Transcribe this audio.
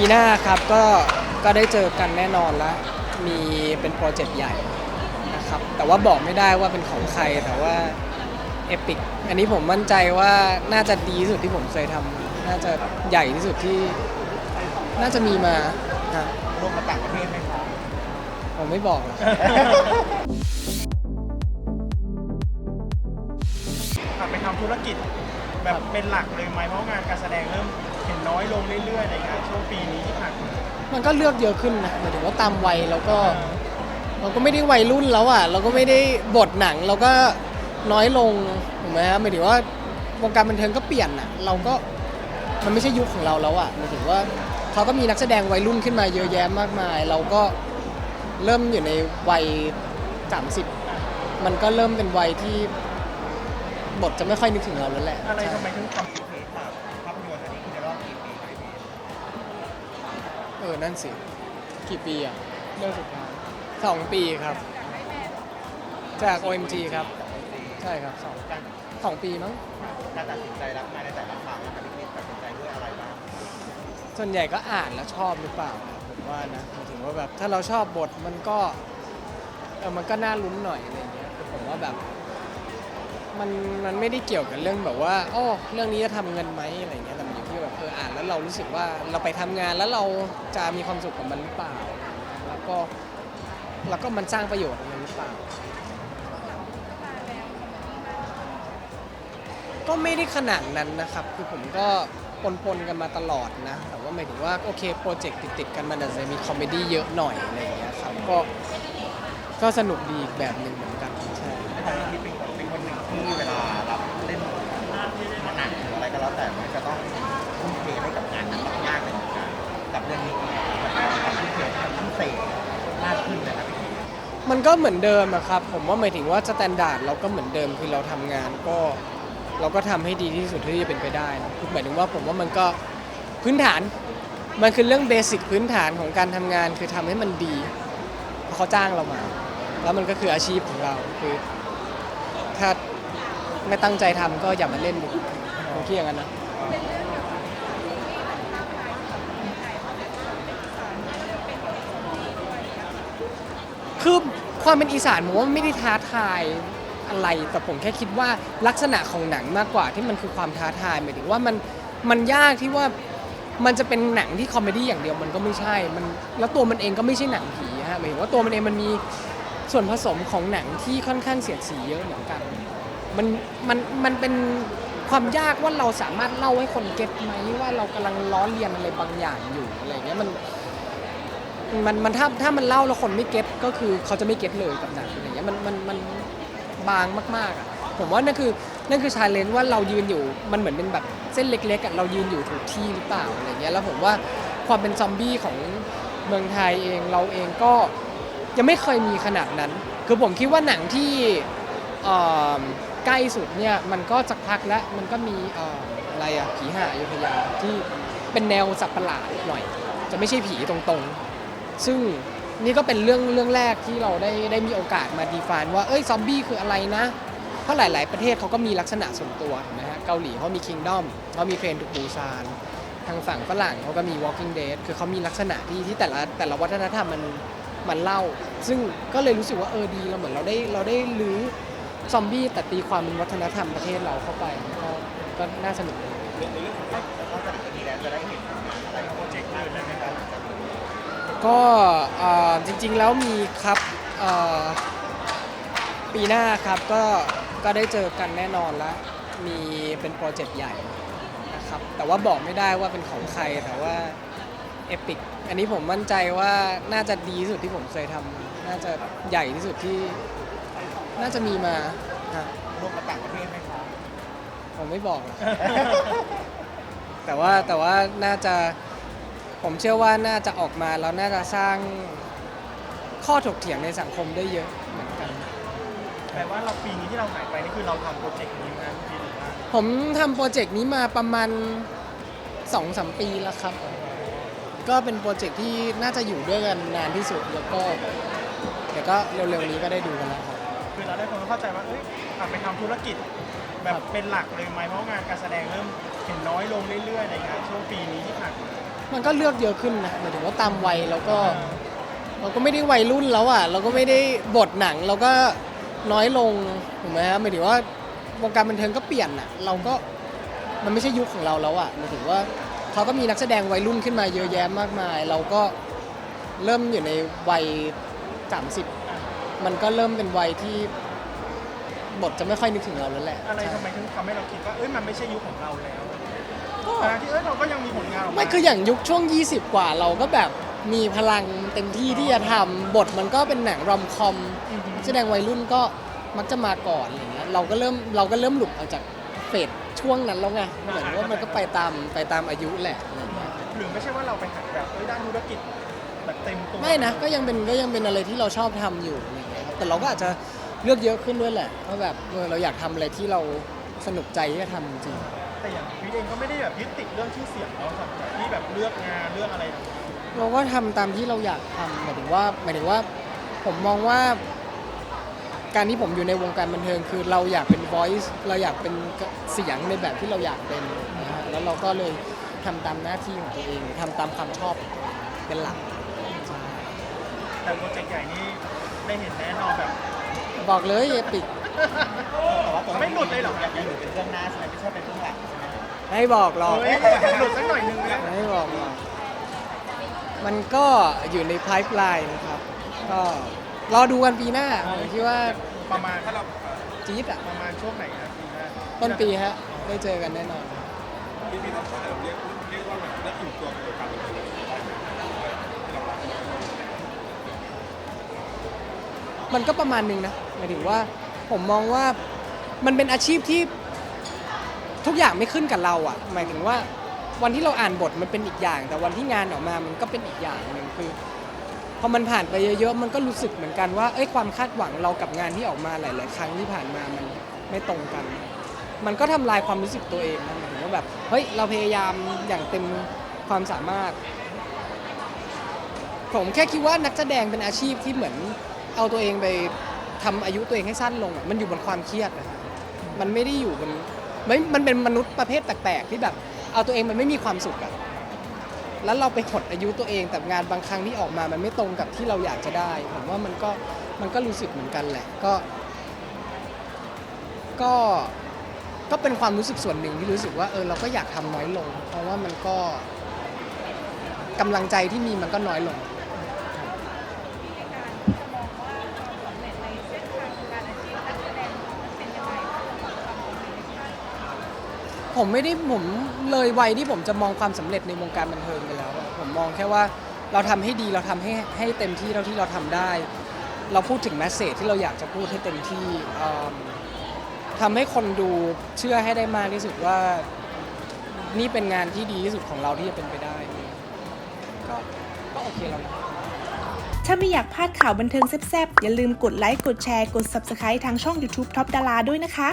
ปีหน้าครับก็ก็ได้เจอกันแน่นอนแล้ว มีเป็นโปรเจกต์ใหญ่นะครับแต่ว่าบอกไม่ได้ว่าเป็นของใครแต่ว่าเอพิกอันนี้ผมมั่นใจว่าน่าจะดีที่สุดที่ผมเคยทำน่าจะใหญ่ที่สุดที่น่าจะมีมาครับร่วมกับต่างประเทศไหมครับผมไม่บอกหรอก กลับไปทำธุรกิจ แบบเป็นหลักเลยไหมเพราะงานการแสดงเริ่มเห็นน้ อยลงเรื่อยๆในงานช่วงปีนี้ที่ผ่านมามันก็เลือกเยอะขึ้นนะหมายถึงว่าตามวัยแล้วก็ เราก็ไม่ได้วัยรุ่นแล้วอะ เราก็ไม่ได้บทหนังเราก็น้อยลงถูกไหมฮะหมายถึงว่าวงการบันเทิงก็เปลี่ยนอะ เราก็มันไม่ใช่ยุคของเราแล้วอะหมายถึงว่าเขาก็มีนักแสดงวัยรุ่นขึ้นมาเยอะแยะมากมาย เราก็เริ่มอยู่ในวัย 30 มันก็เริ่มเป็นวัยที่บทจะไม่ค่อยนึกถึงเราแล้วแหละ อะไรใช่ทำไมถึงทำ เออ นั่นสิ กี่ปีอะเรื่องสุดท้ายสองปีครับ จาก OMG ครับ ใช่ครับสองการสองปีมั้ง การตัดสินใจรับงานในแต่ละครั้งนะครับพี่คริสตัดสินใจด้วยอะไรบ้างส่วนใหญ่ก็อ่านแล้วชอบหรือเปล่าผมว่านะหมายถึงว่าแบบถ้าเราชอบบทมันก็เออมันก็น่าลุ้นหน่อยอะไรเงี้ยผมว่าแบบมันมันไม่ได้เกี่ยวกับเรื่องแบบว่าโอ้เรื่องนี้จะทำเงินไหมอะไรเงี้ยแต่มัน อยู่ที่แบบเอออ่านแล้วเรารู้สึกว่าเราไปทำงานแล้วเราจะมีความสุขกับมันหรือเปล่า แล้วก็แล้วก็มันสร้างประโยชน์อะไรหรือเปล่า ก็ไม่ได้ขนาดนั้นนะครับ คือผมก็ปนๆกันมาตลอดนะ แต่ว่าหมายถึงว่าโอเคโปรเจกต์ติดๆกันมันอาจจะมีคอมเมดี้เยอะหน่อยอะไรอย่างเงี้ยครับ ก็ก็สนุกดีอีกแบบหนึ่งเหมือนกันใช่ ในฐานะที่เป็นคนเป็นคนหนึ่งที่เวลารับเล่นหนังหรืออะไรก็แล้วแต่มันจะต้อง เรื่องนี้มันต้องทุ่มเทให้มันพิเศษมากขึ้นเลยนะพี่คริสมันก็เหมือนเดิมอะครับ ผมว่าหมายถึงว่าสแตนดาร์ดเราก็เหมือนเดิมคือเราทำงานก็ เราก็ทำให้ดีที่สุดที่จะเป็นไปได้นะคือหมายถึงว่าผมว่ามันก็พื้นฐาน มันคือเรื่องเบสิกพื้นฐานของการทำงานคือทำให้มันดีเพราะเขาจ้างเรามา แล้วมันก็คืออาชีพของเราคือ ถ้าไม่ตั้งใจทำก็อย่ามาเล่นดีกว่าผมคิดอย่างนั้นนะ คือความเป็นอีสานผมว่าไม่ได้ท้าทายอะไร แต่ผมแค่คิดว่าลักษณะของหนังมากกว่าที่มันคือความท้าทายหมายถึงว่ามันมันยากที่ว่ามันจะเป็นหนังที่คอมเมดี้อย่างเดียวมันก็ไม่ใช่ มันแล้วตัวมันเองก็ไม่ใช่หนังผีฮะหมายถึงว่าตัวมันเองมันมีส่วนผสมของหนังที่ค่อนข้างเสียดสีเยอะเหมือนกัน มันมันมันเป็นความยากว่าเราสามารถเล่าให้คนเก็ตไหมว่าเรากำลังล้อเลียนอะไรบางอย่างอยู่อะไรเงี้ยมัน มันมันถ้าถ้ามันเล่าแล้วคนไม่เก็ตก็คือเขาจะไม่เก็ตเลยกับหนังอะไรเงี้ยมันมันมันบางมากๆอะผมว่านั่นคือนั่นคือชาเลนจ์ว่าเรายืนอยู่มันเหมือนเป็นแบบเส้นเล็กๆอะเรายืนอยู่ถูกที่หรือเปล่าอะไรเงี้ยแล้วผมว่าความเป็นซอมบี้ของเมืองไทยเองเราเองก็ยังไม่เคยมีขนาดนั้น คือผมคิดว่าหนังที่ใกล้สุดเนี่ยมันก็สักพักแล้วมันก็มีอะไรอะผีห่ายุธยาที่เป็นแนวสัตว์ประหลาดหน่อย จะไม่ใช่ผีตรงๆ ซึ่งนี่ก็เป็นเรื่องเรื่องแรกที่เราได้ได้มีโอกาสมาดีฟานว่าเอ้ยซอมบี้คืออะไรนะ เพราะหลาย ๆ ประเทศเขาก็มีลักษณะส่วนตัวถูกไหมฮะเกาหลีเขามี Kingdom เขามีเ r รน to Busan ทางฝั่งฝรั่งเขาก็มี Walking Dead คือเขามีลักษณะที่ที่แต่ละแต่ละวัฒนธรรมมันมันเล่า ซึ่งก็เลยรู้สึกว่าเออดีเราเหมือนเราได้เราได้รื้อซอมบี้แต่ตีความเป็นวัฒนธรรมประเทศเราเข้าไปก็ก็น่าสนุกในเรื่องของนอกจากนี้แล้วจะได้เห็นอะไรโปรเจกต์อื่นไหมครับ ก็เอ่อจริงๆแล้วมีครับเอ่อปีหน้าครับก็ก็ได้เจอกันแน่นอนแล้ว มีเป็นโปรเจกต์ใหญ่นะครับแต่ว่าบอกไม่ได้ว่าเป็นของใครแต่ว่าเอพิกอันนี้ผมมั่นใจว่าน่าจะดีที่สุดที่ผมเคยทำน่าจะใหญ่ที่สุดที่น่าจะมีมาฮะร่วมกับต่างประเทศไหมครับผมไม่บอกหรอกแต่ว่าแต่ว่าน่าจะ ผมเชื่อว่าน่าจะออกมาแล้วน่าจะสร้างข้อถกเถียงในสังคมได้เยอะเหมือนกันแปลว่าเราปีนี้ที่เราหายไปนี่คือเราทำโปรเจกต์นี้งานพี่หรือว่าผมทำโปรเจกต์นี้มาประมาณ2อสมปีแล้วครับ ก็เป็นโปรเจกต์ที่น่าจะอยู่ด้วยกันนานที่สุดแล้วก็เดี๋ยวก็เร็วๆนี้ก็ได้ดูกันแล้วครับ คือเราได้คนเข้าใจว่าเอ้ยกลับไปทำธุรกิจแบบครับเป็นหลักเลยไหมเพราะงานการแสดงเริ่มเห็นน้อยลงเรื่อยๆในงานช่วงปีนี้ที่ผ่านมา มันก็เลือกเยอะขึ้นนะหมายถึงว่าตามวัยแล้วก็ เราก็ไม่ได้วัยรุ่นแล้วอะ เราก็ไม่ได้บทหนังเราก็น้อยลงถูกไหมฮะหมายถึงว่าวงการบันเทิงก็เปลี่ยนอะ เราก็มันไม่ใช่ยุคของเราแล้วอะหมายถึงว่าเขาก็มีนักแสดงวัยรุ่นขึ้นมาเยอะแยะมากมาย เราก็เริ่มอยู่ในวัย 30 มันก็เริ่มเป็นวัยที่บทจะไม่ค่อยนึกถึงเราแล้วแหละอะไรทำไมถึงทำให้เราคิดว่าเอ้ยมันไม่ใช่ยุคของเราแล้ว ทั้งที่เอ้ยเราก็ยังมีผลงานออกมาไม่คืออย่างยุคช่วง 20 กว่าเราก็แบบมีพลังเต็มที่ที่จะทำบทมันก็เป็นหนังรอมคอมอือฮึแสดงวัยรุ่นก็มักจะมาก่อนอะไรเงี้ยเราก็เริ่มเราก็เริ่มหลุดออกจากเฟสช่วงนั้นแล้วไงเหมือนว่ามันก็ไปตามไปตามอายุแหละอะไรเงี้ยหรือไม่ใช่ว่าเราไปหันแบบเอ้ยด้านธุรกิจแบบเต็มตัวไม่นะก็ยังเป็นก็ยังเป็นอะไรที่เราชอบทำอยู่อะไรเงี้ยครับแต่เราก็อาจจะเลือกเยอะขึ้นด้วยแหละว่าแบบเออเราอยากทำอะไรที่เราสนุกใจที่จะทำจริง แต่อย่างพีทเองก็ไม่ได้แบบยึดติดเรื่องชื่อเสียงเนาะสำหรับที่แบบเลือกงานเลือกอะไรต่างเราก็ทำตามที่เราอยากทำหมายถึงว่าหมายถึงว่าผมมองว่า การที่ผมอยู่ในวงการบันเทิงคือเราอยากเป็น voice เราอยากเป็นเสียงในแบบที่เราอยากเป็นนะฮะแล้วเราก็เลยทำตามหน้าที่ของตัวเองทำตามความชอบเป็นหลักใช่ๆแต่โปรเจกต์ใหญ่นี้ได้เห็นแน่นอนแบบบอกเลยเอปิก แต่ว่าตัวไม่หลุดเลยเหรอ อยากจะอยู่เป็นเรื่องหน้าใช่ไหมไม่ใช่เป็นเรื่องหลักใช่ไหมไม่บอกหรอก เฮ้ยหลุดสักหน่อยนึงนะไม่บอกหรอก มันก็อยู่ใน pipeline นะครับ ก็รอดูกันปีหน้าผมคิดว่าประมาณถ้าเราจี๊ดอะประมาณช่วงไหนนะปีหน้าต้นปีฮะ ได้เจอกันแน่นอน พี่พี่ต้องขอเรียกเรียกว่าแบบได้อิ่มตัวกับการเป็นคนได้ไหมที่เรารักมันก็ประมาณนึงนะหมายถึงว่า ผมมองว่ามันเป็นอาชีพที่ทุกอย่างไม่ขึ้นกับเราอะ่ะหมายถึงว่าวันที่เราอ่านบทมันเป็นอีกอย่าง แต่วันที่งานออกมามันก็เป็นอีกอย่างหนึ่งคือพอมันผ่านไปเยอะๆมันก็รู้สึกเหมือนกันว่าเอ้ยความคาดหวังเรากับงานที่ออกมาหลาย ๆ ครั้งที่ผ่านมามันไม่ตรงกัน มันก็ทำลายความรู้สึกตัวเองนะหมายถึงว่าแบบเฮ้ยเราพยายามอย่างเต็มความสามารถ ผมแค่คิดว่านักแสดงเป็นอาชีพที่เหมือนเอาตัวเองไป ทำอายุตัวเองให้สั้นลงมันอยู่บนความเครียดนะมันไม่ได้อยู่บนไม่มันเป็นมนุษย์ประเภทแปลกๆที่แบบ เอาตัวเองมันไม่มีความสุขอะแล้วเราไปหดอายุตัวเองแต่งานบางครั้งที่ออกมา มันไม่ตรงกับที่เราอยากจะได้ ผมว่ามันก็มันก็รู้สึกเหมือนกันแหละ ก็ ก็ก็เป็นความรู้สึกส่วนหนึ่งที่รู้สึกว่าเออเราก็อยากทำน้อยลง เพราะว่ามันก็กำลังใจที่มีมันก็น้อยลง ผมไม่ได้ผมเลยวัยที่ผมจะมองความสำเร็จในวงการบันเทิงไปแล้ว ผมมองแค่ว่าเราทำให้ดีเราทำให้ให้เต็มที่เท่าที่เราทำได้ เราพูดถึงแมสเซจที่เราอยากจะพูดให้เต็มที่เอิ่มทำให้คนดูเชื่อให้ได้มากที่สุดว่านี่เป็นงานที่ดีที่สุดของเราที่จะเป็นไปได้ ก็ก็โอเคแล้วนะถ้าไม่อยากพลาดข่าวบันเทิงแซ่บๆ อย่าลืมกดไลค์ กดแชร์ กด Subscribe ทางช่อง YouTube Top ดาราด้วยนะคะ